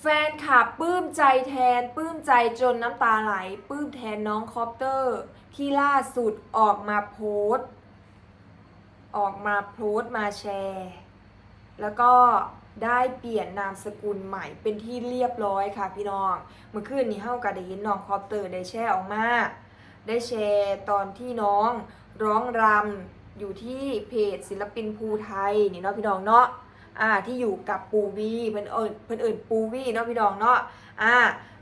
แฟนคลับปลื้มใจแทนปลื้มใจจนน้ำตาไหลปลื้มแทนน้องคอปเตอร์ ที่ล่าสุดออกมาโพสต์ออกมาโพสต์มาแชร์ แล้วก็ได้เปลี่ยนนามสกุลใหม่เป็นที่เรียบร้อยค่ะพี่น้อง เมื่อคืนนี้เฮาก็ได้เห็นน้องคอปเตอร์ได้แชร์ออกมา ได้แชร์ตอนที่น้องร้องรำอยู่ที่เพจศิลปินภูไทยนี่เนาะพี่น้องเนาะ อ่าที่อยู่กับปูวีเพิ่นเอิญเพิ่นเอิญปูวีเนาะพี่น้องเนาะอ่า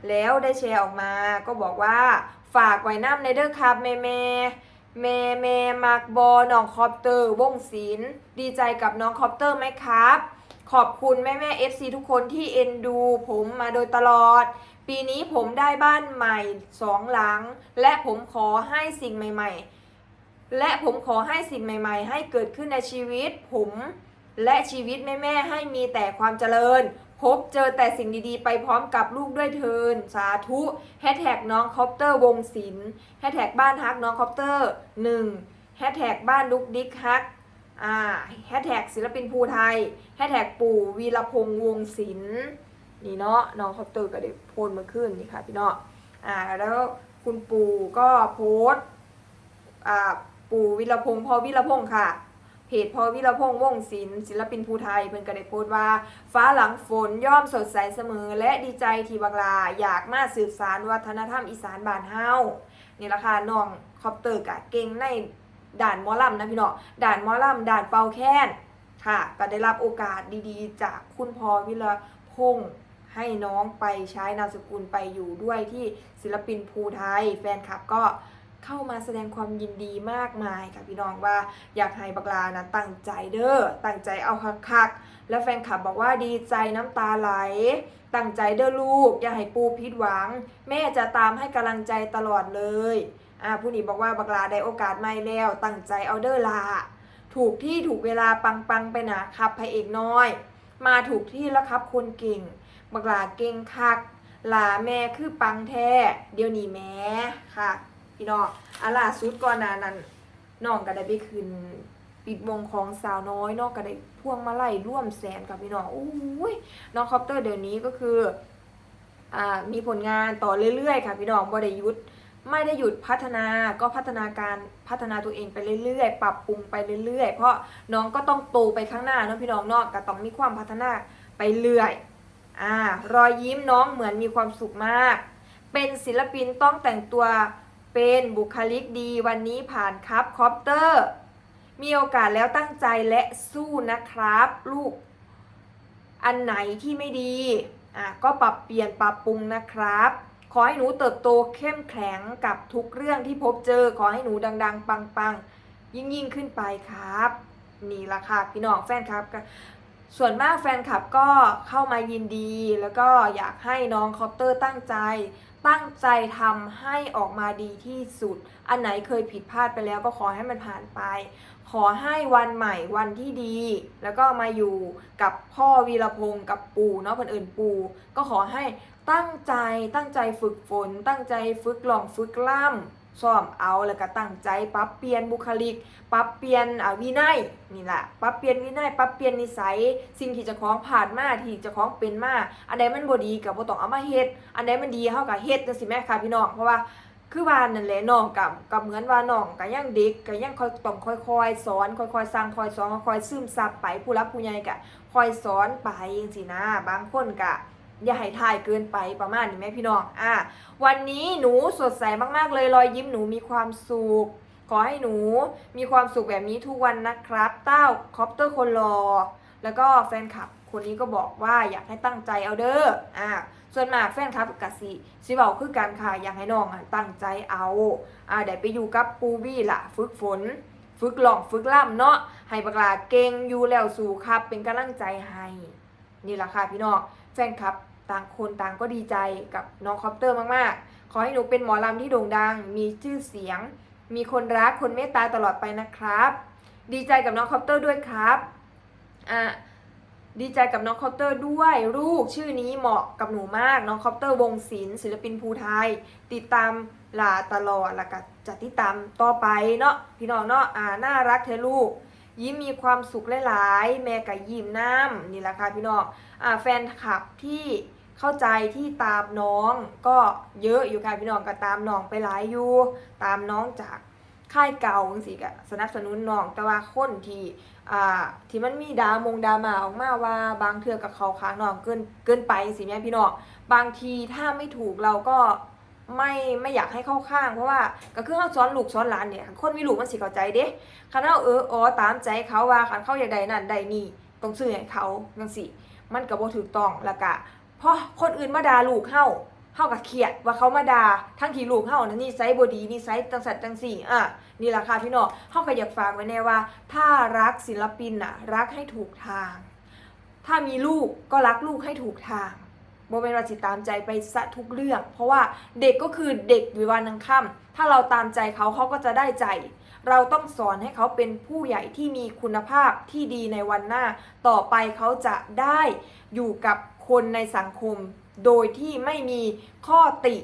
แล้วได้แชร์ออกมาก็บอกว่าฝากไว้น้ำในเด้อครับแม่แม่แม่แม่มักบอน้องคอปเตอร์วงศิลดีใจกับน้องคอปเตอร์ไหมครับ ขอบคุณแม่แม่ FC ทุกคนที่เอ็นดูผมมาโดยตลอด ปีนี้ผมได้บ้านใหม่สองหลัง และผมขอให้สิ่งใหม่ ๆ และผมขอให้สิ่งใหม่ ๆ ให้เกิดขึ้นในชีวิต ผม และชีวิตแม่ๆให้มีแต่ความเจริญ พบเจอแต่สิ่งดีๆ ไปพร้อมกับลูกด้วยเทิน สาธุแฮชแท็กน้องคอปเตอร์วงศิลป์แฮชแท็กบ้านฮักน้องคอปเตอร์หนึ่งแฮชแท็กบ้านลุกดิกฮักอ่าแฮชแท็กศิลปินภูไทยแฮชแท็กปู่วีรพงษ์วงศิลป์นี่เนาะน้องคอปเตอร์ก็ได้โพสเมื่อคืนนี่ค่ะพี่เนาะอ่าแล้วคุณปู่ก็โพสอ่าปู่วีรพงษ์พอวีรพงษ์ค่ะ เพจพอวิรพงษ์วงศิลป์ศิลปินภูไทยเพิ่นก็ได้โพสต์ว่า ฟ้าหลังฝนย่อมสดใสเสมอ และดีใจที่บักลาอยากมาสืบสารวัฒนธรรมอีสานบ้านเฮานี่ละค่ะน้องคอปเตอร์กะเก่งในด่านมอลำนะพี่เนาะด่านมอลำด่านเป่าแค้นค่ะ ก็ได้รับโอกาสดีๆ จากคุณพอวิรพงษ์ให้น้องไปใช้นามสกุลไปอยู่ด้วยที่ศิลปินภูไทย แฟนคลับก็ เข้ามาแสดงความยินดีมากมายค่ะพี่น้องว่าอยากให้บักลานะตั้งใจเด้อตั้งใจเอาคักๆแล้วแฟนคลับบอกว่าดีใจน้ำตาไหล ตั้งใจเด้อลูก อย่าให้ปูผิดหวัง แม่จะตามให้กำลังใจตลอดเลยอ่าผู้นี้บอกว่าบักลาได้โอกาสใหม่แล้ว ตั้งใจเอาเด้อลาถูกที่ถูกเวลาปังๆไปนาครับพระเอกน้อย มาถูกที่แล้วครับคนเก่งบักลาเก่งคักลาแม่คือปังแท้เดี๋ยวนี้แม่ค่ะ พี่น้องอาล่าสุดก่อนหนานั้นน้องก็ได้ไปคืนปิดวงของสาวน้อยน้องก็ได้พ่วงมาไลัยร่วมแสนกับพี่น้องโอ้ยน้องคอปเตอร์เดี๋ยวนี้ก็คืออ่ามีผลงานต่อเรื่อยๆค่ะพี่น้องบ่ได้ยุดไม่ได้หยุดพัฒนาก็พัฒนาการพัฒนาตัวเองไปเรื่อยๆ ปรับปรุงไปเรื่อยๆ เพราะน้องก็ต้องโตไปข้างหน้าเนาะพี่น้องเนาะก็ต้องมีความพัฒนาไปเรื่อยอ่ารอยยิ้มน้องเหมือนมีความสุขมาก เป็นศิลปินต้องแต่งตัว เป็นบุคลิกดีวันนี้ผ่านครับคอปเตอร์ มีโอกาสแล้วตั้งใจและสู้นะครับ ลูก อันไหนที่ไม่ดีอะก็ปรับเปลี่ยนปรับปรุงนะครับ ขอให้หนูเติบโตเข้มแข็งกับทุกเรื่องที่พบเจอ ขอให้หนูดัง ๆ ปังๆ ยิ่งๆ ขึ้นไปครับ นี่ละค่ะพี่น้องแฟนคลับ ส่วนมากแฟนคลับก็เข้ามายินดี แล้วก็อยากให้น้องคอปเตอร์ตั้งใจ ตั้งใจทำให้ออกมาดีที่สุด อันไหนเคยผิดพลาดไปแล้วก็ขอให้มันผ่านไป ขอให้วันใหม่วันที่ดี แล้วก็มาอยู่กับพ่อวีรพงศ์กับปู่เนาะคนอื่นปู่ก็ขอให้ตั้งใจตั้งใจฝึกฝน ตั้งใจฝึกลองฝึกล่ำ ซ้อมเอาแล้วก็ตั้งใจปรับเปลี่ยนบุคลิก ปรับเปลี่ยนวินัยนี่แหละปรับเปลี่ยนวินัยปรับเปลี่ยนนิสัย สิ่งที่จะคล้าของผ่านมาที่จะคล้าของเป็นมาอันใดมันบ่ดีกับบ่ต้องเอามาเฮ็ดอันใดมันดีเฮาก็เฮ็ดจังซี่แม่ค่ะพี่น้องเพราะว่าคือว่านั่นแหละน้องกับกับเหมือนว่าน้องก็ยังเด็กก็ยังค่อยต้องค่อยๆสอนค่อยๆสั่งค่อยสอนค่อยๆซึมซับไปผู้รับผู้ใหญ่ก็ค่อยสอนไปจังซี่นะ บางคนก็ อย่าให้ทายเกินไปประมาณนี้แม่พี่น้อง อะวันนี้หนูสดใสมากๆ เลยรอยยิ้มหนูมีความสุข ขอให้หนูมีความสุขแบบนี้ทุกวันนะครับ เต้าคอปเตอร์คนรอ แล้วก็แฟนคลับคนนี้ก็บอกว่าอยากให้ตั้งใจเอาเด้อ อ่าส่วนมากแฟนคลับกะสิสิเว้าคือกันค่ะอยากให้น้องอะตั้งใจเอา อ่าเดี๋ยวไปอยู่กับปูวี่ล่ะ ฝึกฝน ฝึกลองฝึกล่ำเนาะให้บักลาเก่งอยู่แล้วสู่ครับเป็นกำลังใจให้นี่แหละค่ะพี่น้อง แฟนคลับต่างคนต่างก็ดีใจกับน้องคอปเตอร์มากๆ ขอให้หนูเป็นหมอลำที่โด่งดัง มีชื่อเสียง มีคนรักคนเมตตาตลอดไปนะครับ ดีใจกับน้องคอปเตอร์ด้วยครับอ่าดีใจกับน้องคอปเตอร์ด้วยลูกชื่อนี้เหมาะกับหนูมากน้องคอปเตอร์วงศิลป์ศิลปินภูไทย ติดตามลาตลอดแล้วก็จะติดตามต่อไปเนาะพี่น้องเนาะอ่าน่ารักเธอลูก ยิ้มมีความสุขหลายๆ แม่กับยิ้มน้ำนี่แหละค่ะพี่น้องอ่าแฟนคลับที่เข้าใจที่ตามน้องก็เยอะอยู่ค่ะพี่น้องก็ตามน้องไปหลายอยู่ตามน้องจากค่ายเก่าจังซี่ก็สนับสนุนน้องแต่ว่าคนที่อ่าที่มันมีดามงดามาออกมาว่าบางเทื่อกับเขาค้างน้องเกินเกินไปสิแม่พี่น้องบางทีถ้าไม่ถูกเราก็ ไม่ไม่อยากให้เข้าข้าง เพราะว่าก็คือเขาสอนลูกสอนหลานเนี่ยคนมีลูกมันสิเข้าใจเด้คันเฮาเอออ๋อตามใจเขาว่าคันเขาอยากได้นั่นได้นี่ต้องซื้อให้เขาจังซี่มันก็บ่ถูกต้องแล้วก็พอคนอื่นมาด่าลูกเฮาเฮาก็เครียดว่าเขามาด่าทั้งที่ลูกเฮานะนิสัยบ่ดีนิสัยจังสัดจังสี่อะนี่ล่ะค่ะพี่น้องเฮาก็อยากฝากไว้แน่ว่า ถ้ารักศิลปินน่ะรักให้ถูกทาง ถ้ามีลูกก็รักลูกให้ถูกทาง บ่แม่นว่าสิตามใจไปซะทุกเรื่อง เพราะว่าเด็กก็คือเด็กวิวันนังค่ำถ้าเราตามใจเขาเขาก็จะได้ใจ เราต้องสอนให้เขาเป็นผู้ใหญ่ที่มีคุณภาพที่ดีในวันหน้า ต่อไปเขาจะได้อยู่กับคนในสังคม โดยที่ไม่มีข้อติ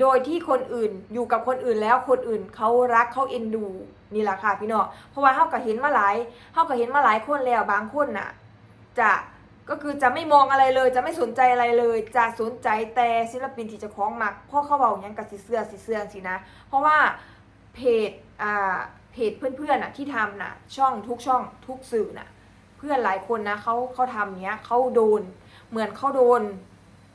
โดยที่คนอื่นอยู่กับคนอื่นแล้วคนอื่นเขารักเขาเอ็นดูนี่แหละค่ะพี่น้องเพราะว่าเขาก็เห็นมาหลายเขาก็เห็นมาหลายคนแล้วบางคนน่ะ จะ ก็คือจะไม่มองอะไรเลย จะไม่สนใจอะไรเลย จะสนใจแต่ศิลปินที่จะคล้องมักพราะเขาบอกอย่างกับสีเสื้อสีเสื้อสินะ เพราะว่าเพจอ่าเพจเพื่อนๆน่ะที่ทำน่ะช่องทุกช่องทุกสื่อน่ะเพื่อนหลายคนนะเขาเขาทำเนี้ยเขาโดน เหมือนเขาโดน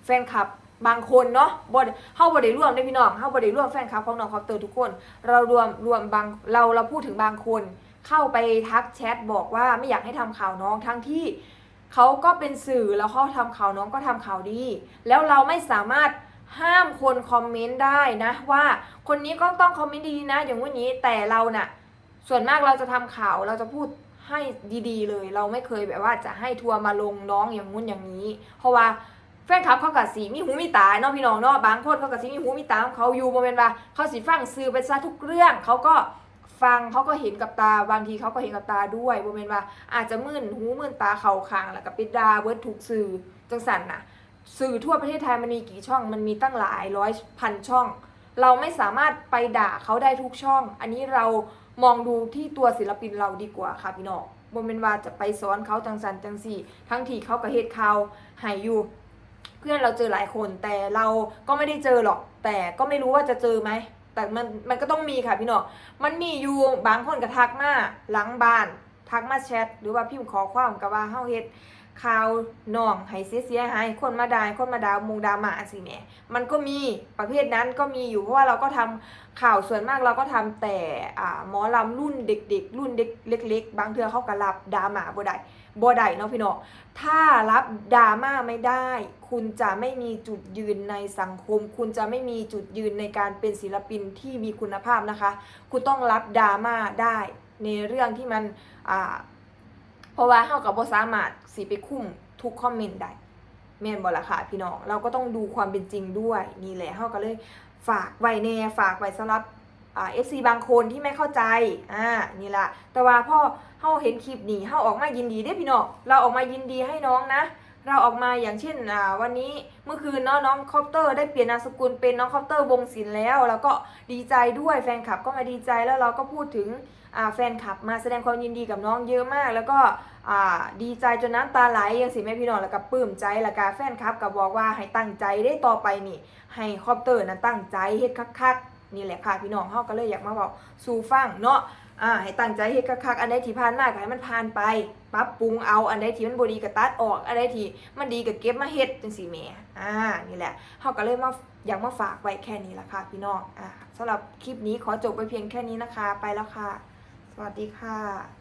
แฟนคลับบางคนเนาะบดเฮาบ่ได้ร่วมได้พี่น้องเฮาบ่ได้ร่วมแฟนคลับของน้องคอปเตอร์ทุกคน เรารวมรวมบางเราเราพูดถึงบางคน เข้าไปทักแชทบอกว่าไม่อยากให้ทำข่าวน้องทั้งที่ เขาก็เป็นสื่อแล้วเขาทำข่าวน้องก็ทำข่าวดี แล้วเราไม่สามารถห้ามคนคอมเมนต์ได้นะ ว่าคนนี้ก็ต้องคอมเมนต์ดีนะ อย่างวันนี้แต่เราน่ะส่วนมากเราจะทำข่าวเราจะพูดให้ดีๆ เลย เราไม่เคยแบบว่าจะให้ทัวร์มาลงน้องอย่างงู้นอย่างนี้ เพราะว่าแฟนคลับเขากับสีมีหูมีตาเนาะพี่น้องเนาะบางคนเขากับสีมีหูมีตาของเขาอยู่โมเมนต์ว่าเขาสิฟังซื้อไปซะทุกเรื่องเขาก็ ฟังเขาก็เห็นกับตาบางทีเขาก็เห็นกับตาด้วยโมเมนว่าอาจจะมื่นหูมื่นตาเข่าคางแล้วก็ปิดดาเวิร์ดถูกสื่อจังสันน่ะสื่อทั่วประเทศไทยมันมีกี่ช่องมันมีตั้งหลายร้อยพันช่อง เราไม่สามารถไปด่าเขาได้ทุกช่อง อันนี้เรามองดูที่ตัวศิลปินเราดีกว่าค่ะพี่น้องบ่เป็นว่าจะไปสอนเขาจังสันจังสี่ ทั้งที่เขาก็เฮ็ดข่าหายอยู่ เพื่อนเราเจอหลายคนแต่เราก็ไม่ได้เจอหรอก แต่ก็ไม่รู้ว่าจะเจอไหม แต่มันมันก็ต้องมีค่ะพี่น้องมันมีอยู่บางคนก็ทักมาหลังบ้านทักมาแชทหรือว่าพิมพ์ขอความกับว่าเฮาเฮ็ดข่าวน้องให้เสียเสียหายคนมาด่าคนมาด่ามุงดาหมาสิแหมมันก็มีประเภทนั้นก็มีอยู่เพราะว่าเราก็ทำข่าวส่วนมากเราก็ทำแต่อ่าหมอลำรุ่นเด็ก ๆ รุ่นเด็กเล็ก ๆ บางเทื่อเขาก็รับดามาบ่ได้ บ่ได้เนาะพี่น้องถ้ารับดราม่าไม่ได้ คุณจะไม่มีจุดยืนในสังคม คุณจะไม่มีจุดยืนในการเป็นศิลปินที่มีคุณภาพนะคะ คุณต้องรับดราม่าได้ในเรื่องที่มันอ่าเพราะว่าเฮากับบ่สามารถสิไปคุ้มทุกคอมเมนต์ได้แม่นบ่ละค่ะพี่น้องเราก็ต้องดูความเป็นจริงด้วยนี่แหละเฮาก็เลยฝากไว้แน่ฝากไว้สำหรับ อ่า FC บางคนที่ไม่เข้าใจอ่านี่ละแต่ว่าพ่อเฮาเห็นคลิปนี้เฮาออกมายินดีเด้พี่น้องเราออกมายินดีให้น้องนะเราออกมาอย่างเช่นอ่าวันนี้เมื่อคืนเนาะน้องคอปเตอร์ได้เปลี่ยนนามสกุลเป็นน้องคอปเตอร์วงศิลป์แล้ว แล้วก็ดีใจด้วยแฟนคลับก็มาดีใจแล้วเราก็พูดถึงอ่าแฟนคลับมาแสดงความยินดีกับน้องเยอะมาก แล้วก็อ่าดีใจจนน้ำตาไหลยังสิแม่พี่น้องแล้วก็ปลื้มใจแล้วก็แฟนคลับก็บอกว่าให้ตั้งใจได้ต่อไปนี่ ให้คอปเตอร์นั้นตั้งใจเฮ็ดคักๆ นี่แหละค่ะพี่น้องเฮาก็เลยอยากมาบอกสู่ฟังเนาะอ่าให้ตั้งใจเฮ็ดคักๆอันใดที่ผ่านมาก็ให้มันผ่านไปปรับปรุงเอาอันใดที่มันบ่ดีก็ตัดออกอันใดที่มันดีก็เก็บมาเฮ็ดจังซี่แหมอ่านี่แหละเฮาก็เลยมาอยากมาฝากไว้แค่นี้ละค่ะพี่น้องอ่าสำหรับคลิปนี้ขอจบไปเพียงแค่นี้นะคะ ไปแล้วค่ะ สวัสดีค่ะ